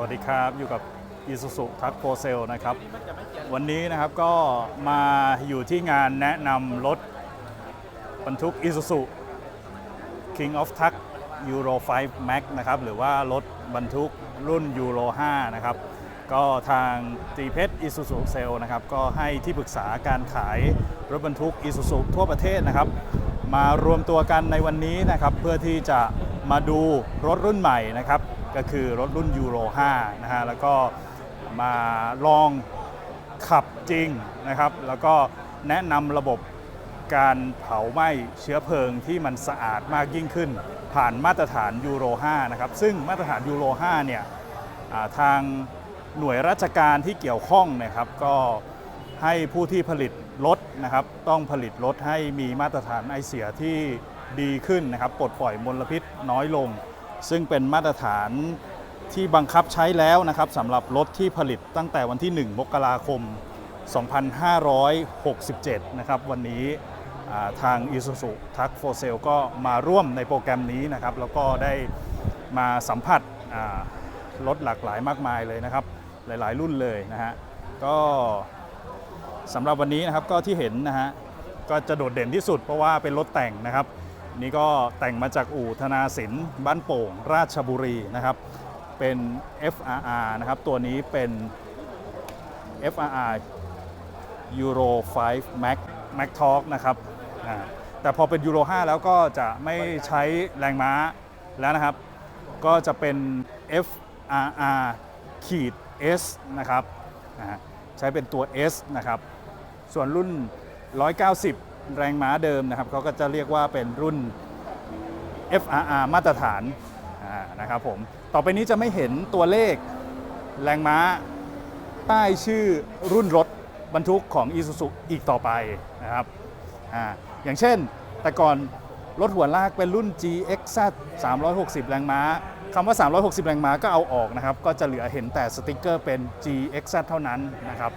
วัสดีครับอยู่กับ Isuzu t r u c k for Sale นะครับ วันนี้นะครับก็มาอยู่ที่งานแนะนำรถบรรทุก Isuzu King of Truck Euro 5 Max นะครับหรือว่ารถบรรทุกรุ่น Euro 5 นะครับ ก็ทางตีเพชร Isuzu Sale นะครับก็ให้ที่ปรึกษาการขายรถบรรทุก Isuzu ทั่วประเทศนะครับ มารวมตัวกันในวันนี้นะครับเพื่อที่จะมาดูรถรุ่นใหม่นะครับ ก็คือรถรุ่น Euro 5นะฮะแล้วก็มาลองขับจริงนะครับ แล้วก็แนะนำระบบการเผาไหม้เชื้อเพลิงที่มันสะอาดมากยิ่งขึ้น ผ่านมาตรฐานยูโร5นะครับซึ่งมาตรฐานยูโร5เนี่ยทางหน่วยราชการที่เกี่ยวข้องนะครับก็ให้ผู้ที่ผลิตรถนะครับ ต้องผลิตรถให้มีมาตรฐานไอเสียที่ดีขึ้นนะครับปลดปล่อยมลพิษน้อยลง ซึ่งเป็นมาตรฐานที่บังคับใช้แล้วนะครับสำหรับรถที่ผลิตตั้งแต่วันที่ 1 มกราคม 2567 นะครับ วันนี้ทาง Isuzu t r u c k for Sale ก็มาร่วมในโปรแกรมนี้นะครับ แล้วก็ได้มาสัมผัสรถหลากหลายมากมายเลยนะครับ หลายๆ รุ่นเลยนะฮะ ก็สำหรับวันนี้นะครับก็ที่เห็นนะฮะ ก็จะโดดเด่นที่สุดเพราะว่าเป็นรถแต่งนะครับ นี่ก็แต่งมาจากอู่ธนาสินบ้านโป่ง ราชบุรีนะครับ เป็น FRR นะครับ ตัวนี้เป็น FRR Euro 5 Max Max Torque นะครับแต่พอเป็น Euro 5 แล้วก็จะไม่ใช้แรงม้าแล้วนะครับ ก็จะเป็น FRR ขีด S นะครับใช้เป็นตัว S นะครับ ส่วนรุ่น 190 แรงม้าเดิมนะครับเขาก็จะเรียกว่าเป็นรุ่น FRR มาตรฐานนะครับผมต่อไปนี้จะไม่เห็นตัวเลขแรงม้าใต้ชื่อรุ่นรถบรรทุกของ Isuzu อีกต่อไปนะครับออย่างเช่น แต่ก่อนรถหัวลากเป็นรุ่น GXZ 360 แรงม้าคำว่า 360 แรงม้าก็เอาออกนะครับ ก็จะเหลือเห็นแต่สติกเกอร์เป็น GXZ เท่านั้นนะครับ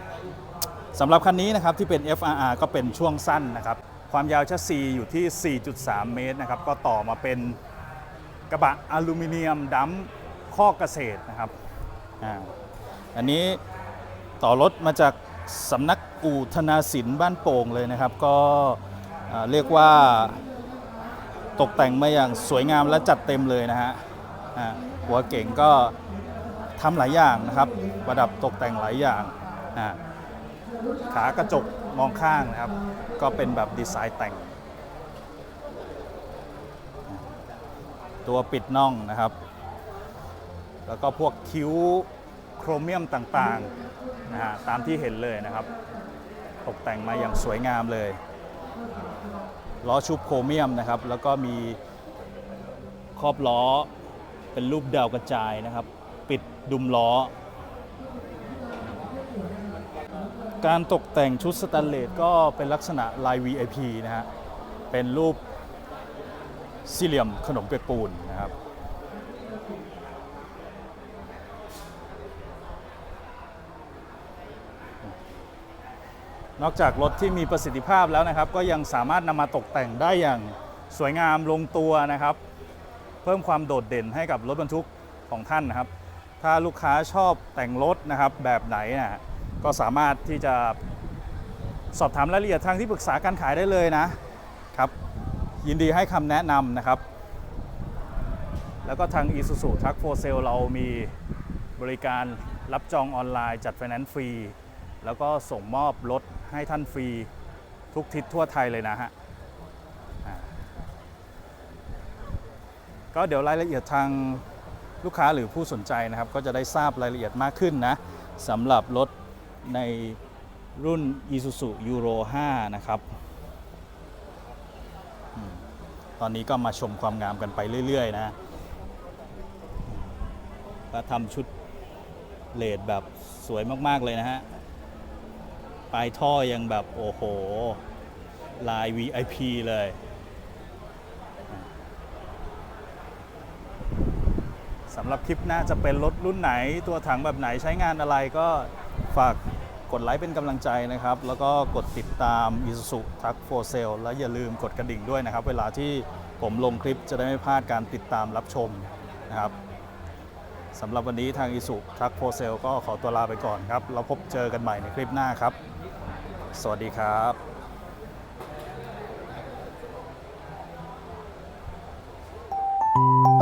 สำหรับคันนี้นะครับที่เป็น FRR ก็เป็นช่วงสั้นนะครับ ความยาวชัสซีอยู่ที่ 4.3 เมตรนะครับ ก็ต่อมาเป็นกระบะอลูมิเนียมดัมข้อเกษตรนะครับอาอันนี้ต่อรถมาจากสำนักอู่ธนาสินบ้านโป่งเลยนะครับ ก็เรียกว่าตกแต่งมาอย่างสวยงามและจัดเต็มเลยนะฮะหัวเก่งก็ทำหลายอย่างนะครับ ประดับตกแต่งหลายอย่างอ่า ขากระจกมองข้างนะครับ ก็เป็นแบบดีไซน์แต่ง ตัวปิดน่องนะครับ แล้วก็พวกคิ้วโครเมียมต่างๆนะฮะตามที่เห็นเลยนะครับ ตกแต่งมาอย่างสวยงามเลยล้อชุบโครเมียมนะครับ แล้วก็มีครอบล้อเป็นรูปดาวกระจายนะครับ ปิดดุมล้อ การตกแต่งชุดสแตนเลสก็เป็นลักษณะลาย VIP นะฮะ เป็นรูปสี่เหลี่ยมขนมเปียกปูนนะครับ นอกจากรถที่มีประสิทธิภาพแล้วนะครับ ก็ยังสามารถนำมาตกแต่งได้อย่างสวยงามลงตัวนะครับ เพิ่มความโดดเด่นให้กับรถบรรทุกของท่านนะครับ ถ้าลูกค้าชอบแต่งรถนะครับแบบไหนนะ ก็สามารถที่จะสอบถามรายละเอียดทางที่ปรึกษาการขายได้เลยนะครับ ยินดีให้คำแนะนำนะครับ แล้วก็ทาง Isuzu t r u c k for Sale เรามีบริการรับจองออนไลน์จัดไฟแนนซ์ฟรี แล้วก็ส่งมอบรถให้ท่านฟรีทุกทิศทั่วไทยเลยนะฮะก็เดี๋ยวรายละเอียดทางลูกค้าหรือผู้สนใจนะครับ ก็จะได้ทราบรายละเอียดมากขึ้นนะสำหรับรถ ในรุ่น Isuzu Euro 5 นะครับ ตอนนี้ก็มาชมความงามกันไปเรื่อย ๆ นะก็ทำชุดเลดแบบสวยมาก ๆ เลยนะฮะ ปลายท่อยังแบบ โอ้โห ลาย VIP เลยสำหรับคลิปหน้าจะเป็นรถรุ่นไหนตัวถังแบบไหนใช้งานอะไรก็ฝาก กดไลค์เป็นกำลังใจนะครับ แล้วก็กดติดตาม i s u z u t r u c k for และอย่าลืมกดกระดิ่งด้วยนะครับ เวลาที่ผมลงคลิปจะได้ไม่พลาดการติดตามรับชมนะครับสำหรับวันนี้ทาง i s u t r u c k for Sale ก็ขอตัวลาไปก่อนครับ เราพบเจอกันใหม่ในคลิปหน้าครับ สวัสดีครับ